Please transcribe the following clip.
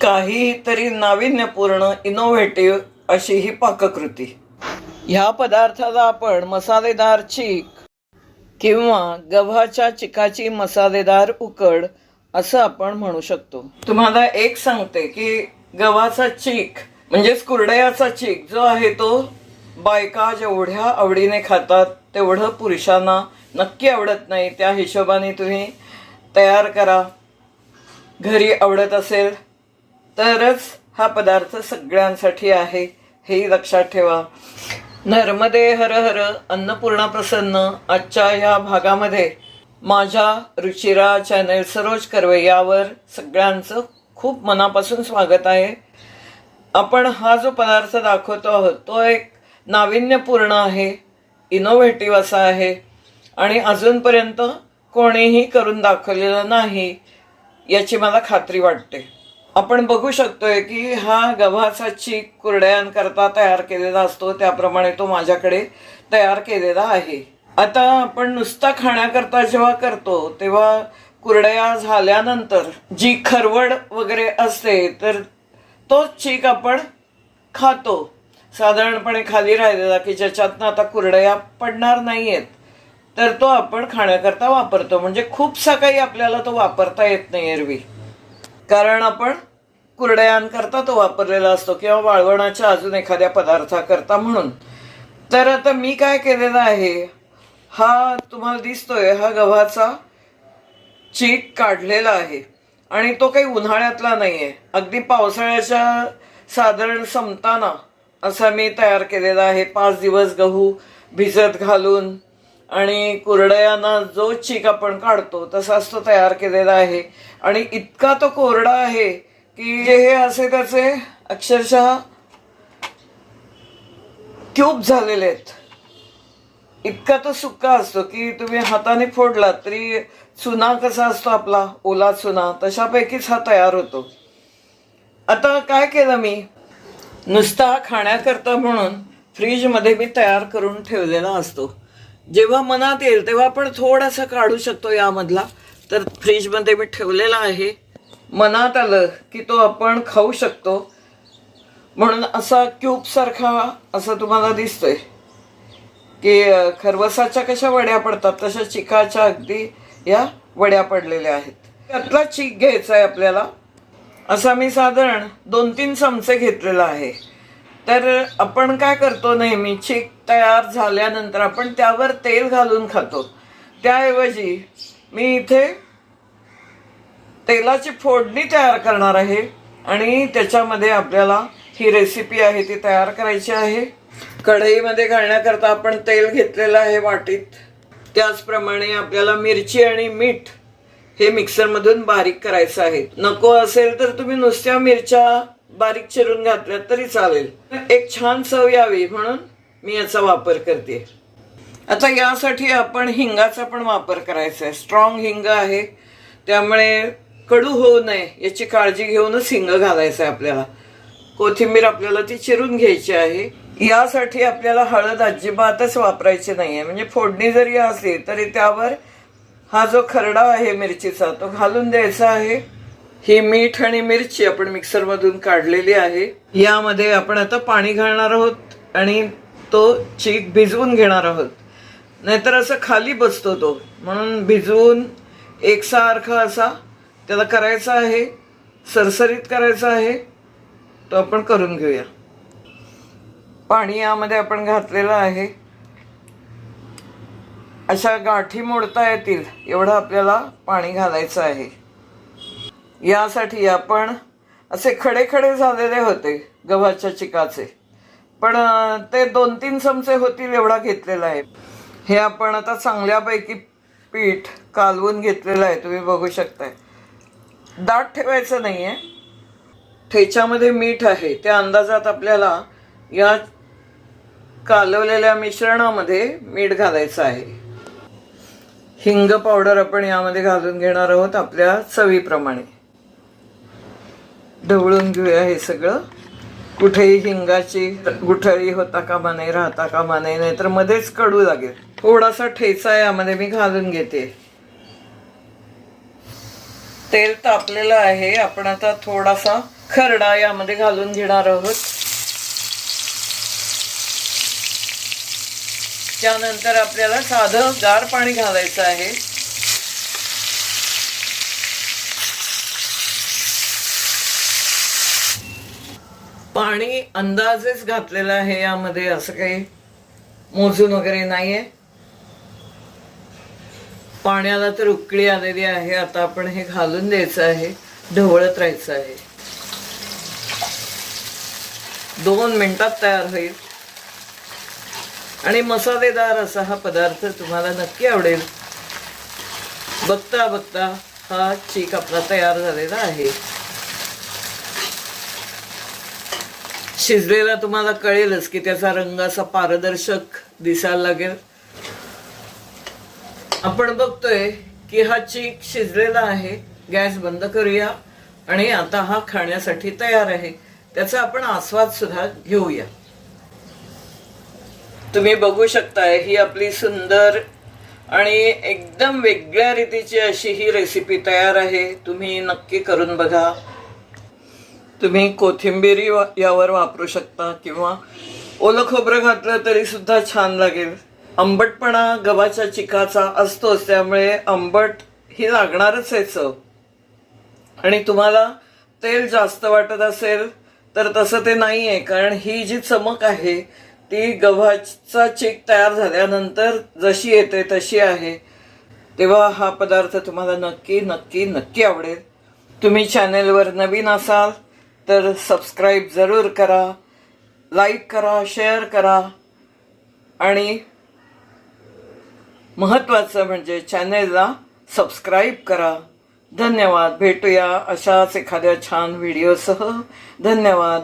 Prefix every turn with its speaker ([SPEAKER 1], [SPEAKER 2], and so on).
[SPEAKER 1] काहीतरी नाविन्यपूर्ण इनोव्हेटिव्ह अशी ही पाककृती. ह्या पदार्थाला आपण मसालेदार चीक किंवा गव्हाच्या चिकाची मसालेदार उकड असं आपण म्हणू शकतो. तुम्हाला एक सांगते की गव्हाचा चीक म्हणजेच कुरडयाचा चीक जो आहे तो बायका जेवढ्या आवडीने खातात तेवढं पुरुषांना नक्की आवडत नाही. त्या हिशोबाने तुम्ही तयार करा. घरी आवडत असेल तरच हा पदार्थ सगळ्यांसाठी आहे हेही लक्षात ठेवा. नर्मदे हर हर अन्नपूर्णा प्रसन्न आजच्या या भागामध्ये माझ्या रुचिरा चॅनल सरोज कर्वे यावर सगळ्यांचं खूप मनापासून स्वागत आहे. आपण हा जो पदार्थ दाखवतो आहोत तो एक नाविन्यपूर्ण आहे इनोव्हेटिव्ह असा आहे आणि अजूनपर्यंत कोणीही करून दाखवलेलं नाही याची मला खात्री वाटते. आपण बघू शकतोय की हा गव्हाचा चीक कुरड्यांकरता तयार केलेला असतो. त्याप्रमाणे तो माझ्याकडे तयार केलेला आहे. आता आपण नुसता खाण्याकरता जेव्हा करतो तेव्हा कुरडया झाल्यानंतर जी खरवड वगैरे असते तर तोच चीक आपण खातो. साधारणपणे खाली राहिलेला की ज्याच्यातनं आता कुरडया पडणार नाहीयेत तर तो आपण खाण्याकरता वापरतो. म्हणजे खूपसा काही आपल्याला तो वापरता येत नाही एरवी. कारण आपण कुरड्यांकरता तो वापरलेला असतो किंवा वाळवणाच्या अजून एखाद्या पदार्थाकरता म्हणून. तर आता मी काय केलेलं आहे? हा तुम्हाला दिसतोय हा गव्हाचा चीक काढलेला आहे. आणि तो काही उन्हाळ्यातला नाही आहे अगदी पावसाळ्याच्या साधारण संपताना असा मी तयार केलेला आहे. पाच दिवस गहू भिजत घालून आणि कुरडयांना जो चीक आपण काढतो तसाच तो तयार केलेला आहे. आणि इतका तो कोरडा आहे की जे हे असे त्याचे अक्षरशः क्यूब झालेले आहेत. इतका तो सुक्का असतो की तुम्ही हाताने फोडला तरी चुना कसा असतो आपला ओला चुना तशापैकीच हा तयार होतो. आता काय केलं मी? नुसता खाण्याकरता म्हणून फ्रीजमध्ये मी तयार करून ठेवलेला असतो. जेव्हा मनात येईल तेव्हा आपण थोडासा काढू शकतो यामधला. तर फ्रीजमध्ये मी ठेवलेला आहे. मनात आलं की तो आपण खाऊ शकतो. म्हणून असा क्यूबसारखा असा तुम्हाला दिसतोय. की खरवसाच्या कशा वड्या पडतात तशा चिकाच्या अगदी या वड्या पडलेल्या आहेत. त्यातला चीक घ्यायचा आहे आपल्याला. असा मी साधारण दोन तीन चमचे घेतलेला आहे. तर आपण काय करतो नेहमी? चीक तयार झाल्यानंतर आपण त्यावर तेल घालून खातो. त्याऐवजी मी इथे तेलाची फोडणी तयार करणार आहे आणि त्याच्यामध्ये आपल्याला ही रेसिपी आहे ती तयार करायची आहे. कढईमध्ये घालण्याकरता आपण तेल घेतलेलं आहे वाटीत. त्याचप्रमाणे आपल्याला मिरची आणि मीठ हे मिक्सरमधून बारीक करायचं आहे. नको असेल तर तुम्ही नुसत्या मिरच्या बारीक चिरून घातल्या तरी चालेल. एक छान चव यावी म्हणून मी याचा वापर करते. आता यासाठी आपण हिंगाचा पण वापर करायचा आहे. स्ट्रॉंग हिंग आहे. त्यामुळे कडू होऊ नये याची काळजी घेऊनच हिंग घालायचं आहे आपल्याला. कोथिंबीर आपल्याला ती चिरून घ्यायची आहे. यासाठी आपल्याला हळद अजिबातच वापरायची नाही आहे म्हणजे फोडणी जरी असली तरी त्यावर हा जो खरडा आहे मिरचीचा तो घालून द्यायचा आहे. ही मीठ आणि मिरची आपण मिक्सरमधून काढलेली आहे. यामध्ये आपण आता पाणी घालणार आहोत आणि तो चीक भिजवून घेणार आहोत. नाहीतर असं खाली बसतो तो. म्हणून भिजवून एकसारखा असा त्याला करायचा आहे सरसरीत करायचा आहे तो आपण करून घेऊया. पाणी यामध्ये आपण घातलेलं आहे. अशा गाठी मोडता येतील एवढं आपल्याला पाणी घालायचं आहे. यासाठी आपण असे खडे खडे झालेले होते गव्हाच्या चिकाचे. पण ते दोन तीन चमचे होतील एवढा घेतलेला आहे. हे आपण आता चांगल्यापैकी पीठ कालवून घेतलेलं आहे तुम्ही बघू शकताय. दाट ठेवायचं नाही आहे ठेच्यामध्ये मीठ आहे. त्या अंदाजात आपल्याला या कालवलेल्या मिश्रणामध्ये मीठ घालायचं आहे. हिंग पावडर आपण यामध्ये घालून घेणार आहोत आपल्या चवीप्रमाणे. ढवळून घेऊया हे सगळं. कुठेही हिंगाची गुठळी होता कामा नये राहता कामा नाही नाहीतर मध्येच कडू लागेल. थोडासा ठेचा यामध्ये मी घालून घेते. तेल तापलेलं आहे. आपण आता थोडासा खरडा यामध्ये घालून घेणार आहोत. त्यानंतर आपल्याला साधं गार पाणी घालायचं आहे. पाणी अंदाजेच घातलेलं आहे यामध्ये असं काही मोजून वगैरे नाहीये. पाण्याला तर उकळी आलेली आहे आता आपण हे घालून द्यायचं आहे ढवळत राहायचं आहे. दोन मिनिटात तयार होईल. आणि मसालेदार असा हा पदार्थ तुम्हाला नक्की आवडेल. बघता बघता हा चीक आपला तयार झालेला आहे. शिजलेला तुम्हाला कळेलच की त्याचा रंग असा पारदर्शक दिसायला लागेल. आपण बघतोय की हा चीक शिजलेला आहे. गॅस बंद करूया आणि आता हा खाण्यासाठी तयार आहे. त्याचा आपण आस्वाद सुद्धा घेऊया. तुम्ही बघू शकताय ही आपली सुंदर आणि एकदम वेगळ्या रीतीची अशी ही रेसिपी तयार आहे. तुम्ही नक्की करून बघा. तुम्ही कोथिंबीर यावर वापरू शकता किंवा ओलं खोबरं घातलं तरी सुद्धा छान लागेल. आंबटपणा गव्हाच्या चिकाचा असतोच त्यामुळे आंबट ही लागणारच आहे चव. आणि तुम्हाला तेल जास्त वाटत असेल तर तसं ते नाही आहे कारण ही जी चमक आहे ती गव्हाचा चीक तयार झाल्यानंतर जशी येते तशी आहे. तेव्हा हा पदार्थ तुम्हाला नक्की नक्की नक्की आवडेल. तुम्ही चॅनेलवर नवीन असाल तर सबस्क्राईब जरूर करा लाईक करा शेअर करा. आणि महत्त्वाचं म्हणजे चॅनेलला सबस्क्राईब करा. धन्यवाद. भेटूया अशाच एखाद्या छान व्हिडिओसह धन्यवाद.